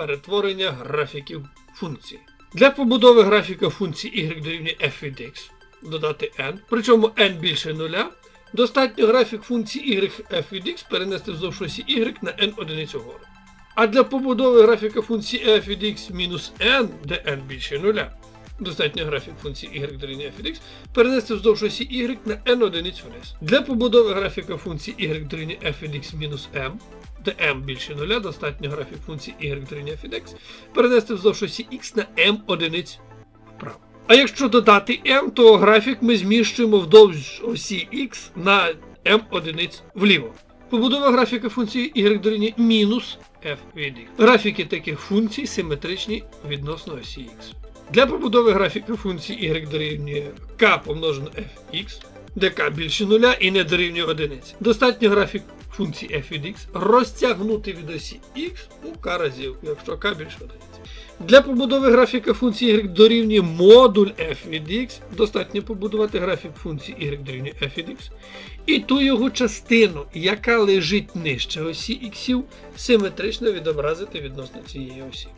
перетворення графіків функцій. Для побудови графіка функції y дорівнює f від x додати n, причому n більше нуля, достатньо графік функції y f від x перенести вздовж осі y на n одиницю вгору. А для побудови графіка функції f від x мінус n, де n більше нуля, достатньо графік функції y дорівнює f від x перенести вздовж осі y на n одиниць вниз. Для побудови графіка функції y дорівнює f від x мінус m, де m більше нуля, достатньо графік функції y дорівнює від x перенести вздовж осі x на m одиниць вправо. А якщо додати m, то графік ми зміщуємо вдовж осі x на m одиниць вліво. Побудова графіка функції y дорівнює мінус f від x. Графіки таких функцій симетричні відносно осі x. Для побудови графіка функції y дорівнює k помножено fx, де k більше нуля і не дорівнює одиниці. Достатньо графік функції f від x розтягнути від осі x у k разів, якщо k більше одиниці. Для побудови графіка функції y дорівнює модуль f від x, достатньо побудувати графік функції y дорівнює f від x, і ту його частину, яка лежить нижче осі x, симетрично відобразити відносно цієї осі.